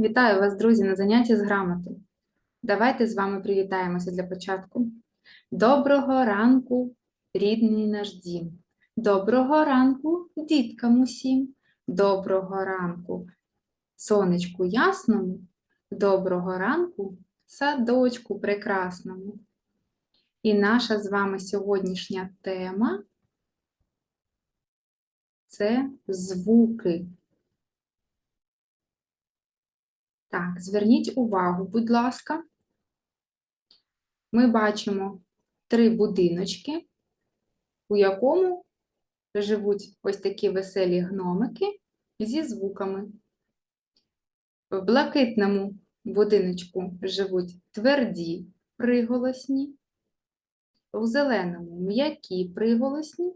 Вітаю вас, друзі, на занятті з грамоти. Давайте з вами привітаємося для початку. Доброго ранку, рідний наш дім. Доброго ранку, діткам усім. Доброго ранку, сонечку ясному. Доброго ранку, садочку прекрасному. І наша з вами сьогоднішня тема це звуки. Так, зверніть увагу, будь ласка. Ми бачимо три будиночки, у якому живуть ось такі веселі гномики зі звуками. В блакитному будиночку живуть тверді приголосні, у зеленому м'які приголосні,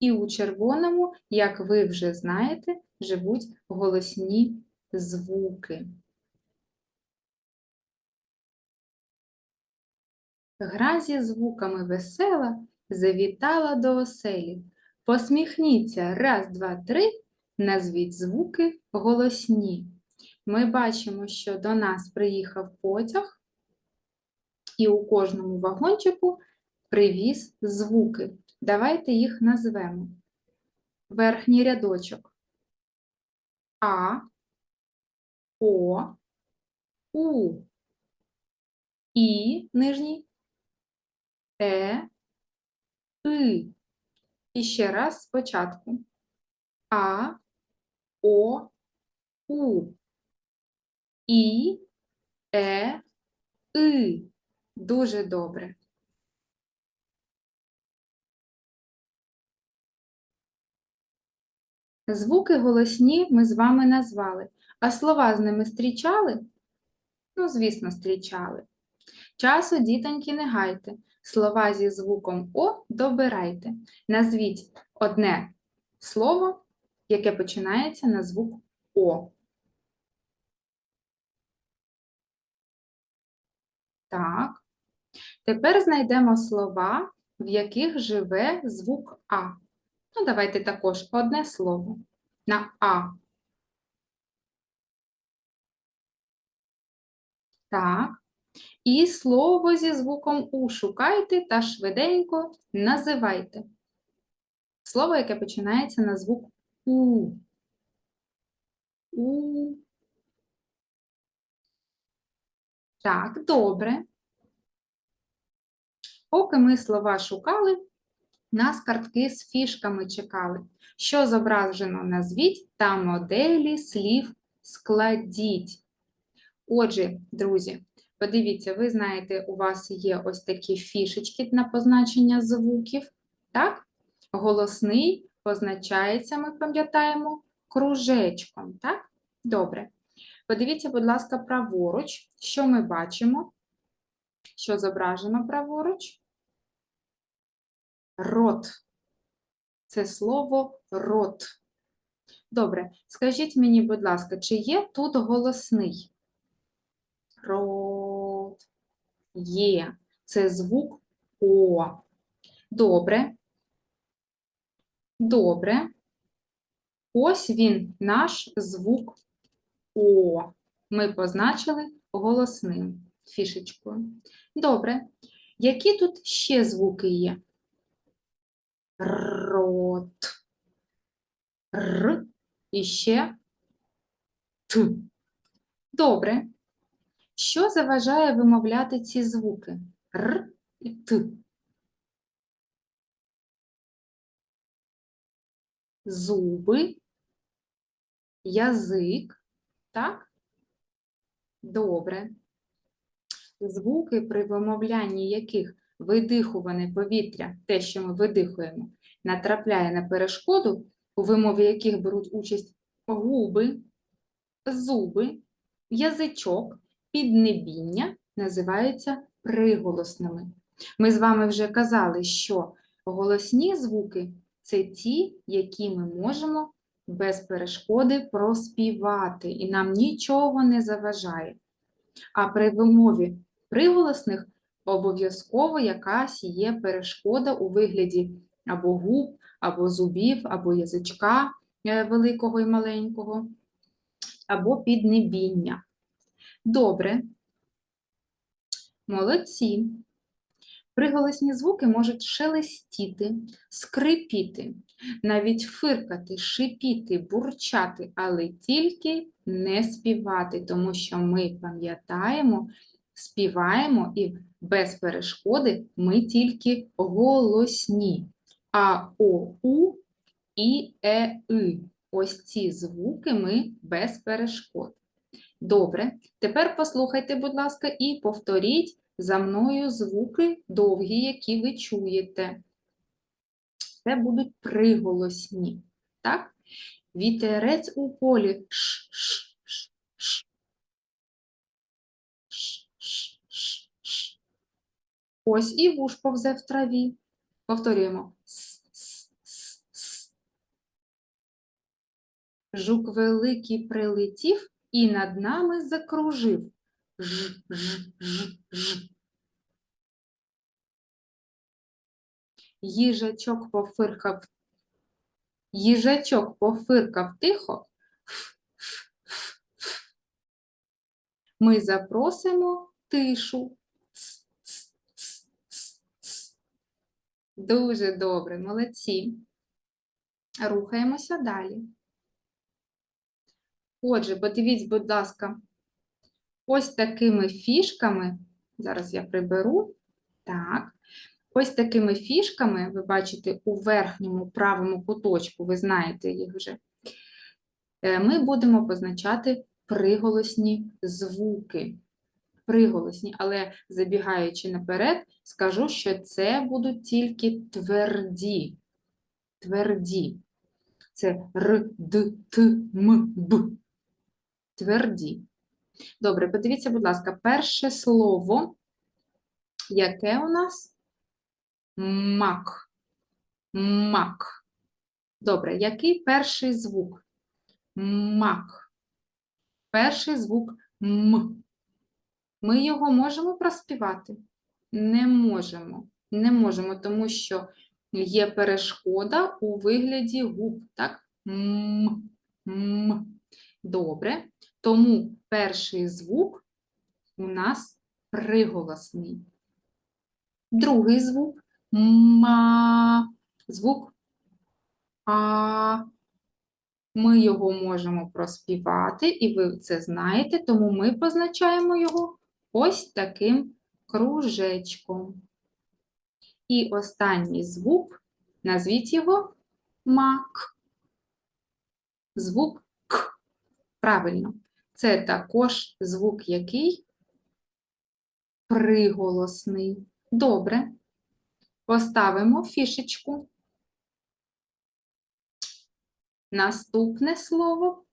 і у червоному, як ви вже знаєте, живуть голосні звуки. Гра зі звуками весела завітала до оселі. Посміхніться раз, два, три, назвіть звуки голосні. Ми бачимо, що до нас приїхав потяг, і у кожному вагончику привіз звуки. Давайте їх назвемо. Верхній рядочок. А, О, У. І нижній Е, И. І ще раз спочатку. А, О, У. І, Е, И. Дуже добре. Звуки голосні ми з вами назвали, а слова з ними зустрічали? Ну, звісно, зустрічали. Часу, дітоньки, не гайте. Слова зі звуком О добирайте. Назвіть одне слово, яке починається на звук О. Так. Тепер знайдемо слова, в яких живе звук А. Ну, давайте також одне слово на А. Так. І слово зі звуком У шукайте та швиденько називайте. Слово, яке починається на звук У. У. Так, добре. Поки ми слова шукали, нас картки з фішками чекали. Що зображено назвіть та моделі слів складіть. Отже, друзі, подивіться, ви знаєте, у вас є ось такі фішечки на позначення звуків. Так? Голосний позначається, ми пам'ятаємо, кружечком. Так? Добре. Подивіться, будь ласка, праворуч. Що ми бачимо? Що зображено праворуч? Рот. Це слово рот. Добре, скажіть мені, будь ласка, чи є тут голосний? Рот. Є. Це звук О. Добре. Добре. Ось він, наш звук О. Ми позначили голосним фішечкою. Добре. Які тут ще звуки є? Рот. Р. І ще Т. Добре. Що заважає вимовляти ці звуки? Р і Т. Зуби, язик, так? Добре. Звуки, при вимовлянні яких видихуване повітря, те, що ми видихуємо, натрапляє на перешкоду, у вимові яких беруть участь губи, зуби, язичок, піднебіння, називаються приголосними. Ми з вами вже казали, що голосні звуки це ті, які ми можемо без перешкоди проспівати, і нам нічого не заважає. А при вимові приголосних обов'язково якась є перешкода у вигляді або губ, або зубів, або язичка е, великого і маленького. або піднебіння. Добре. Молодці. Приголосні звуки можуть шелестіти, скрипіти, навіть фиркати, шипіти, бурчати, але тільки не співати, тому що ми пам'ятаємо, співаємо і без перешкоди ми тільки голосні. А, О, У і Е, И. Ось ці звуки ми без перешкод. Добре, тепер послухайте, будь ласка, і повторіть за мною звуки довгі, які ви чуєте. Це будуть приголосні. Так? Вітерець у полі. Ш, ш, ш, ш. Ш, ш, ш, ш. Ось і вуш повзе в траві. Повторюємо. С, с, с, с. Жук великий прилетів і над нами закружив. Ж, ж, ж, ж. Їжачок пофиркав. Їжачок пофиркав тихо. Ми запросимо тишу. Дуже добре, молодці. Рухаємося далі. Отже, подивіться, будь ласка, ось такими фішками, зараз я приберу, так, ось такими фішками, ви бачите у верхньому правому куточку, ви знаєте їх вже, е, ми будемо позначати приголосні звуки. Приголосні, але забігаючи наперед, скажу, що це будуть тільки тверді. Тверді. Це Р, Д, Т, М, Б. Тверді. Добре, подивіться, будь ласка, перше слово, яке у нас? Мак. Мак. Добре, який перший звук? Мак. Перший звук М. Ми його можемо проспівати? Не можемо. Не можемо, тому що є перешкода у вигляді губ, так? М. М. Добре. Тому перший звук у нас приголосний. Другий звук ма. Звук а. Ми його можемо проспівати, і ви це знаєте, тому ми позначаємо його ось таким кружечком. І останній звук, назвіть його мак. Звук К. Правильно. Це також звук який? Приголосний. Добре. Поставимо фішечку. Наступне слово.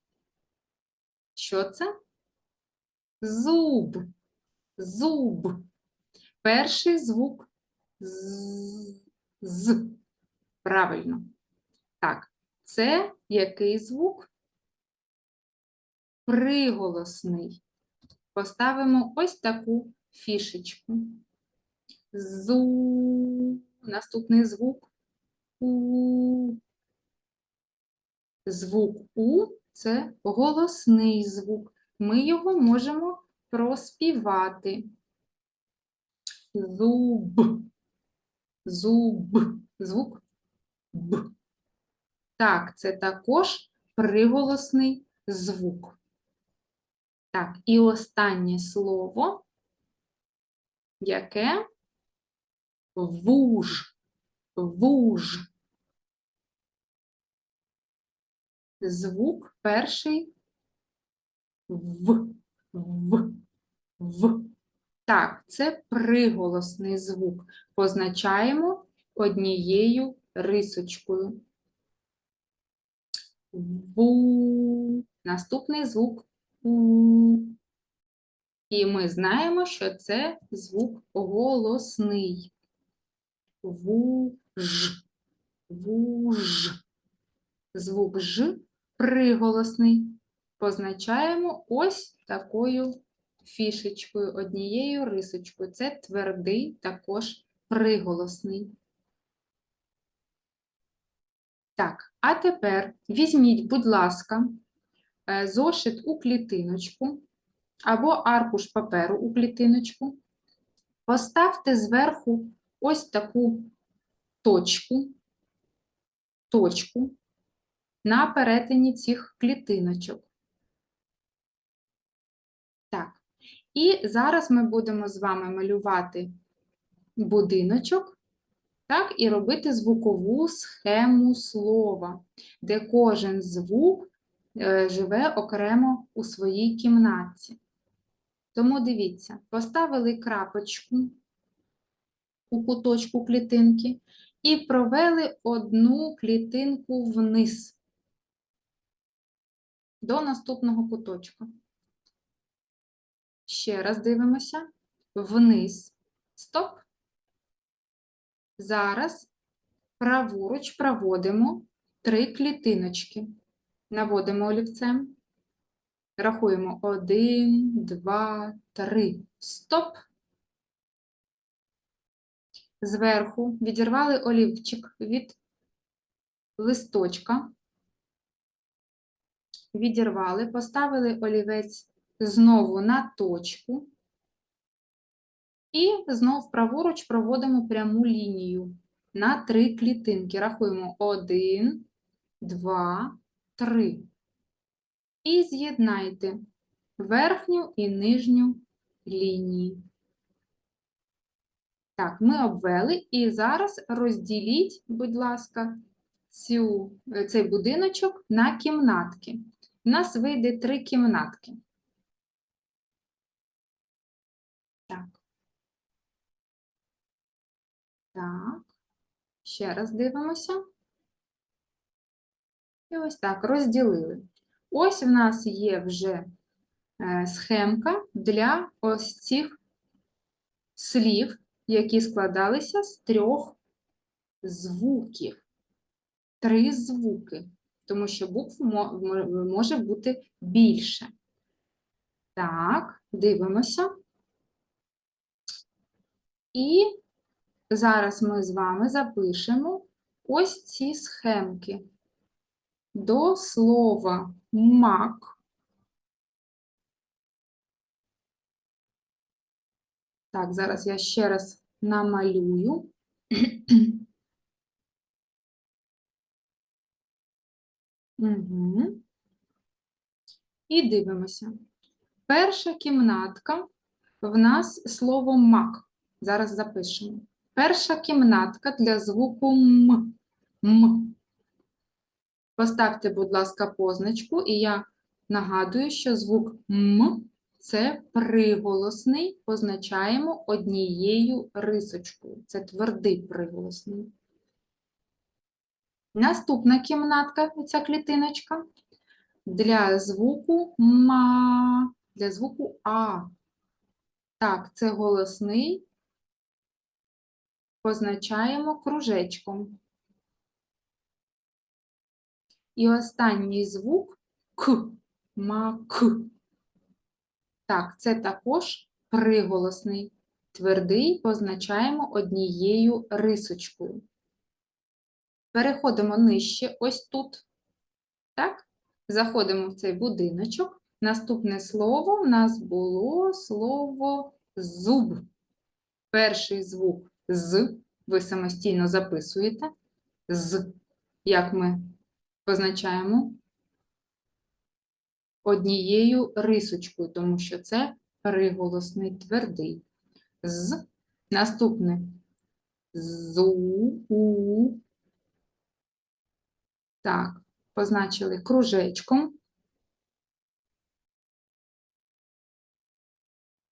Що це? Зуб. Зуб. Перший звук з. з. Правильно. Так, це який звук? Приголосний. Поставимо ось таку фішечку. Зу. Наступний звук У. Звук У це голосний звук. Ми його можемо проспівати. Зуб. Зуб. Звук Б. Так, це також приголосний звук. Так, і останнє слово, яке вуж. Вуж. Звук перший в, в, в. Так, це приголосний звук. Позначаємо однією рисочкою. Ву. Наступний звук. І ми знаємо, що це звук голосний. Вуж. Вуж. Звук Ж приголосний. Позначаємо ось такою фішечкою, однією рисочкою. Це твердий, також приголосний. Так, а тепер візьміть, будь ласка, зошит у клітиночку або аркуш паперу у клітиночку. Поставте зверху ось таку точку, точку на перетині цих клітиночок. Так, і зараз ми будемо з вами малювати будиночок, так, і робити звукову схему слова, де кожен звук е, живе окремо у своїй кімнатці. Тому дивіться, поставили крапочку у куточку клітинки і провели одну клітинку вниз до наступного куточка. Ще раз дивимося. Вниз. Стоп. Зараз праворуч проводимо три клітиночки. Наводимо олівцем. Рахуємо один, два, три. Стоп. Зверху відірвали олівчик від листочка. Відірвали, поставили олівець знову на точку. І знов праворуч проводимо пряму лінію на три клітинки. Рахуємо один, два, три. І з'єднайте верхню і нижню лінії. Так, ми обвели і зараз розділіть, будь ласка, цю, цей будиночок на кімнатки. У нас вийде три кімнатки. Так. Так. Ще раз дивимося. І ось так розділили. Ось в нас є вже е, схемка для ось цих слів, які складалися з трьох звуків. Три звуки, тому що букв мо- мо- може бути більше. Так, дивимося. І зараз ми з вами запишемо ось ці схемки. До слова мак. Так, зараз я ще раз намалюю. Угу. І дивимося. Перша кімнатка в нас слово мак. Зараз запишемо. Перша кімнатка для звуку М. М. Поставте, будь ласка, позначку, і я нагадую, що звук М це приголосний, позначаємо однією рисочкою. Це твердий приголосний. Наступна кімнатка, ця клітиночка, для звуку ма, для звуку А. Так, це голосний, позначаємо кружечком. І останній звук К, мак. Так, це також приголосний. Твердий позначаємо однією рисочкою. Переходимо нижче, ось тут. Так? Заходимо в цей будиночок. Наступне слово в нас було слово зуб. Перший звук з, ви самостійно записуєте. З, як ми позначаємо однією рисочкою, тому що це приголосний твердий. З. Наступне зу. Так, позначили кружечком.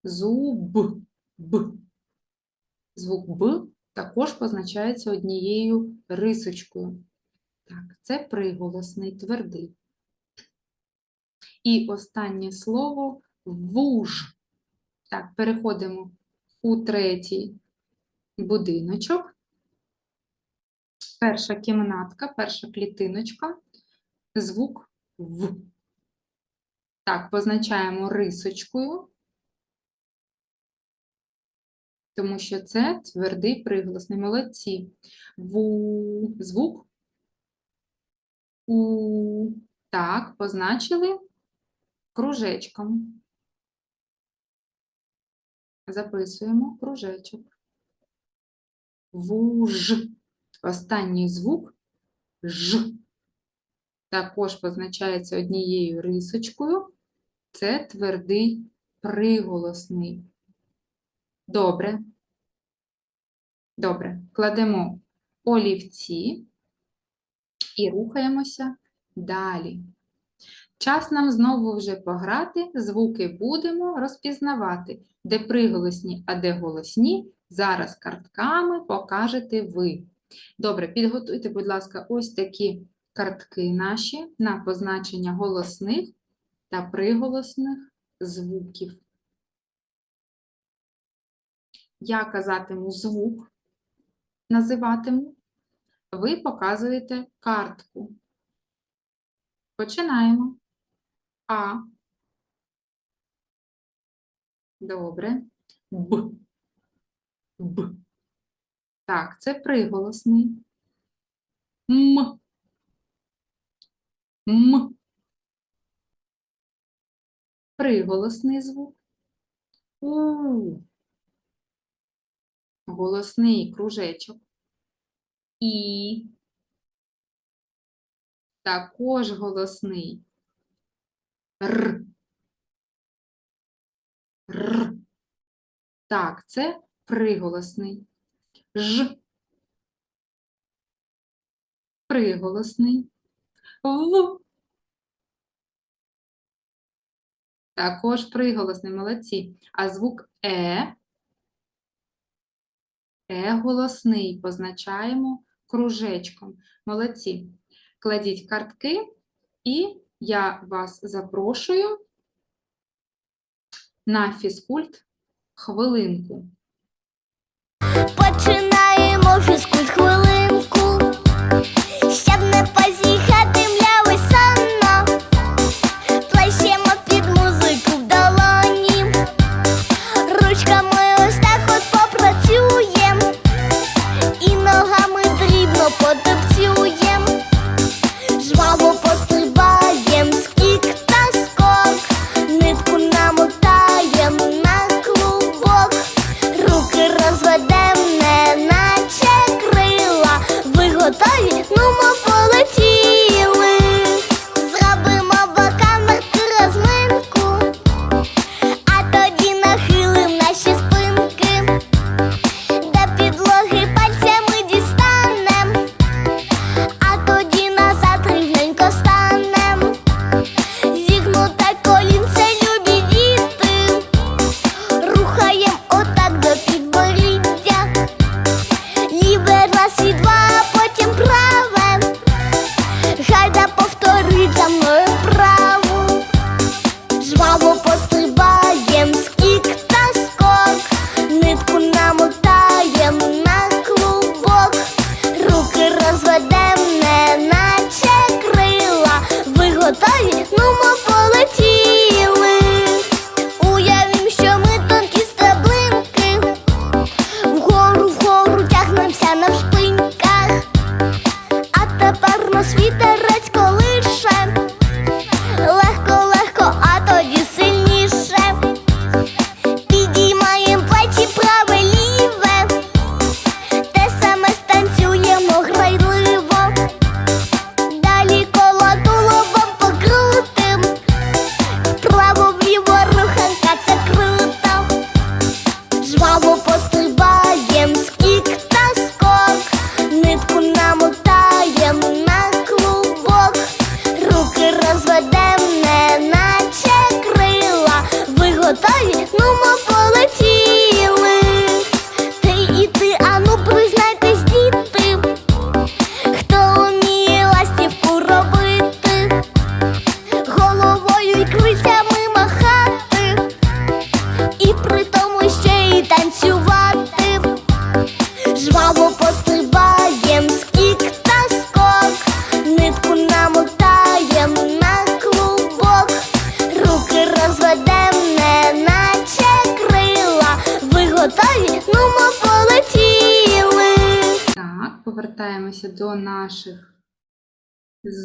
Зуб. Б. Звук Б також позначається однією рисочкою. Так, це приголосний твердий. І останнє слово вуж. Так, переходимо у третій будиночок. Перша кімнатка, перша клітиночка, звук В. Так, позначаємо рисочкою, тому що це твердий приголосний. Молодці. Ву, звук У. Так, позначили кружечком. Записуємо кружечок. Вуж. Останній звук ж. Також позначається однією рисочкою. Це твердий приголосний. Добре. Добре. Кладемо олівці і рухаємося далі. Час нам знову вже пограти, звуки будемо розпізнавати, де приголосні, а де голосні. Зараз картками покажете ви. Добре, підготуйте, будь ласка, ось такі картки наші на позначення голосних та приголосних звуків. Я казатиму звук, називатиму, ви показуєте картку. Починаємо. А. Добре. Б. Б. Так, це приголосний. М. М. Приголосний звук. У. Голосний кружечок. І. Також голосний. Р. Р. Так, це приголосний. Ж. Приголосний. В. Також приголосний, молодці. А звук Е. Е голосний позначаємо кружечком. Молодці. Кладіть картки, і я вас запрошую на фізкульт хвилинку. Починаємо фізкульт хвилинку, щоб не позіхати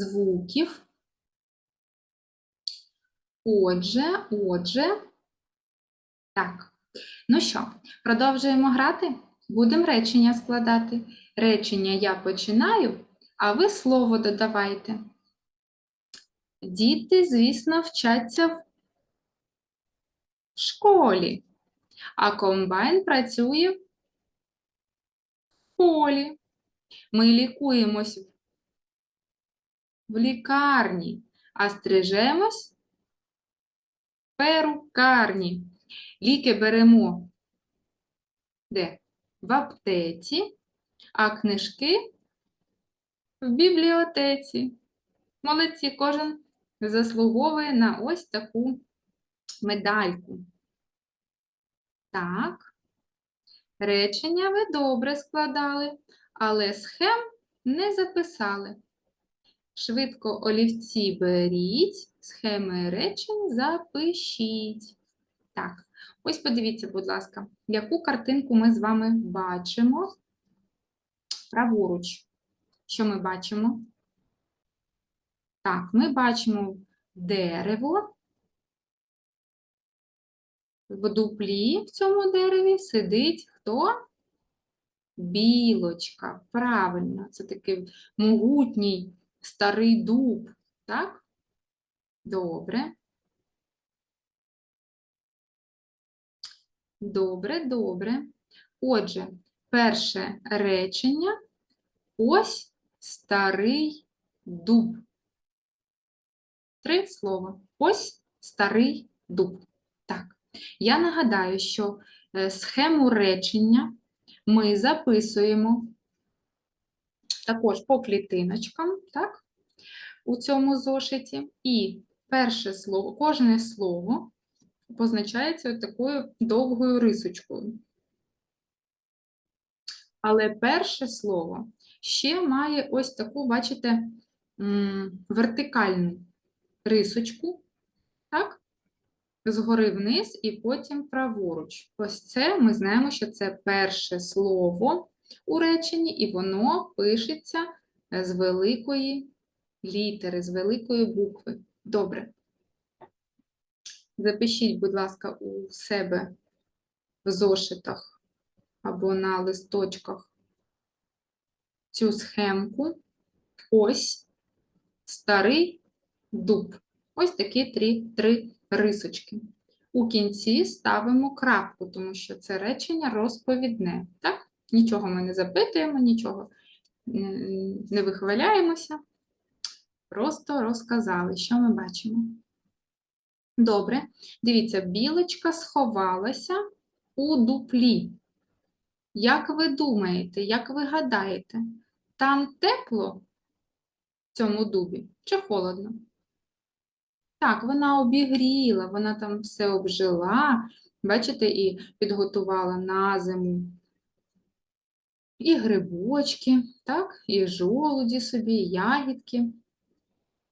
звуків. Отже, отже. Так. Ну що, продовжуємо грати? Будемо речення складати. Речення я починаю, а ви слово додавайте. Діти, звісно, вчаться в школі, а комбайн працює в полі. Ми лікуємось в лікарні, а стрижемось в перукарні. Ліки беремо де? В аптеці, а книжки в бібліотеці. Молодці, кожен заслуговує на ось таку медальку. Так. Речення ви добре складали, але схем не записали. Швидко олівці беріть, схеми речень запишіть. Так, ось подивіться, будь ласка, яку картинку ми з вами бачимо праворуч. Що ми бачимо? Так, ми бачимо дерево. В дуплі в цьому дереві сидить хто? Білочка. Правильно, це такий могутній старий дуб, так? Добре. Добре, добре. Отже, перше речення. Ось старий дуб. Три слова. Ось старий дуб. Так. Я нагадаю, що е, схему речення ми записуємо також по клітиночкам, так, у цьому зошиті. І перше слово, кожне слово позначається такою довгою рисочкою. Але перше слово ще має ось таку, бачите, вертикальну рисочку, так? Згори вниз і потім праворуч. Ось це ми знаємо, що це перше слово у реченні, і воно пишеться е, з великої літери, з великої букви. Добре. Запишіть, будь ласка, у себе в зошитах або на листочках цю схемку. Ось старий дуб. Ось такі три, три рисочки. У кінці ставимо крапку, тому що це речення розповідне. Так? Нічого ми не запитуємо, нічого не вихваляємося. Просто розказали, що ми бачимо. Добре. Дивіться, білочка сховалася у дуплі. Як ви думаєте, як ви гадаєте, там тепло в цьому дубі чи холодно? Так, вона обігріла, вона там все обжила, бачите, і підготувала на зиму. І грибочки, так, і жолуді собі, і ягідки,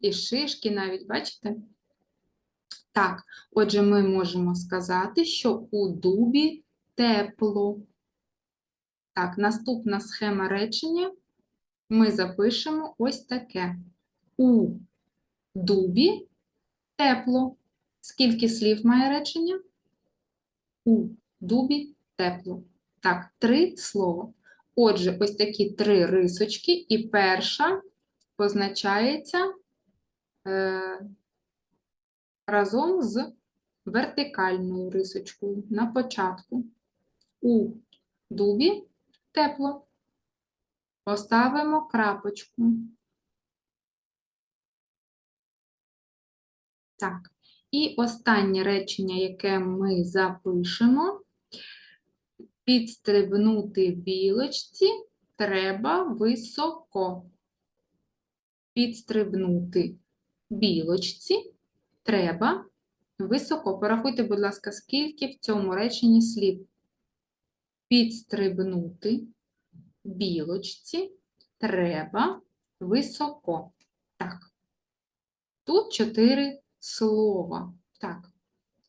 і шишки навіть, бачите? Так, отже, ми можемо сказати, що у дубі тепло. Так, наступна схема речення ми запишемо ось таке. У дубі тепло. Скільки слів має речення? У дубі тепло. Так, три слова. Отже, ось такі три рисочки, і перша позначається е, разом з вертикальною рисочкою на початку. У дубі тепло. Поставимо крапочку. Так, і останнє речення, яке ми запишемо. Підстрибнути білочці треба високо. Підстрибнути білочці треба високо. Порахуйте, будь ласка, скільки в цьому реченні слів. Підстрибнути білочці треба високо. Так. Тут чотири слова. Так.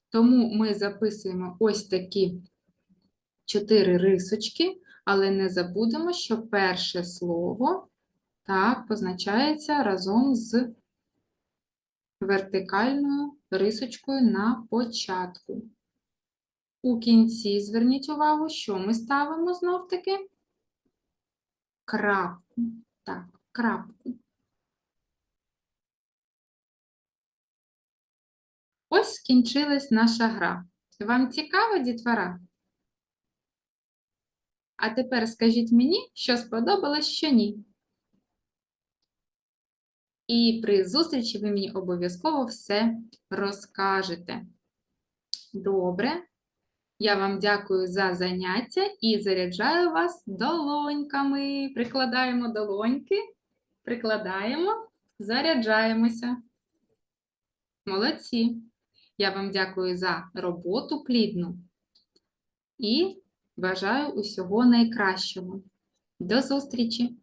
Тому ми записуємо ось такі чотири рисочки, але не забудемо, що перше слово так позначається разом з вертикальною рисочкою на початку. У кінці зверніть увагу, що ми ставимо знов-таки крапку. Так, крапку. Ось скінчилась наша гра. Вам цікаво, дітвора? А тепер скажіть мені, що сподобалось, що ні. І при зустрічі ви мені обов'язково все розкажете. Добре. Я вам дякую за заняття і заряджаю вас долоньками. Прикладаємо долоньки, прикладаємо, заряджаємося. Молодці. Я вам дякую за роботу плідну і бажаю усього найкращого. До зустрічі!